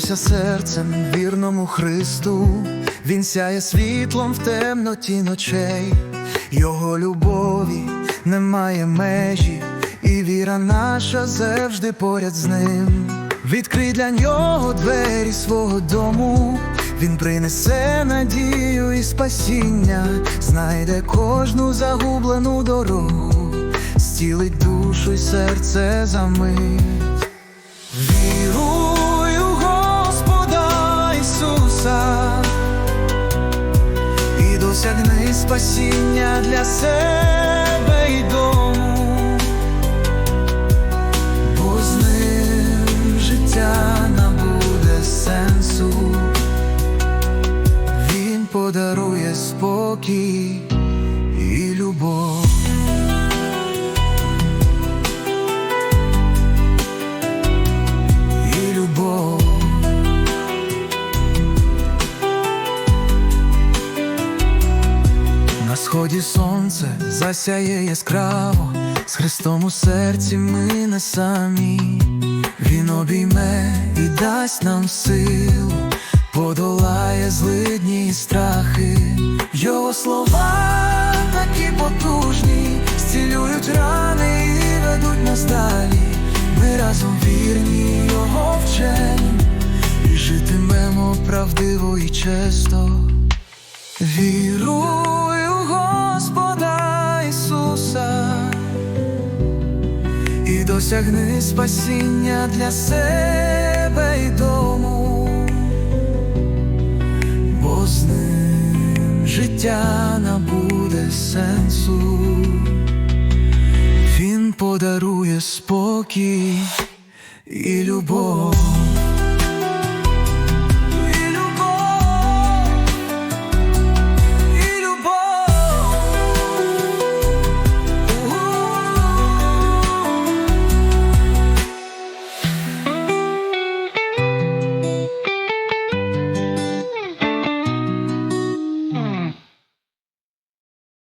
довірся серцем вірному Христу, Він сяє світлом в темноті ночей, Його любові немає межі, і віра наша завжди поряд з ним. Відкрий для нього двері свого дому, він принесе надію і спасіння, знайде кожну загублену дорогу, зцілить душу й серце за мить. Досягни спасіння для себе і дому, бо з ним життя набуде сенсу, Він подарує спокій сході сонце засяє яскраво, з Христом у серці ми не самі, Він обійме і дасть нам силу, подолає злидні страхи, Його слова такі потужні, зцілюють рани і ведуть нас далі. Ми разом вірні його вчені і житимемо правдиво і често. Вірую і досягни спасіння для себе і дому, бо з ним життя набуде сенсу. Він подарує спокій і любов.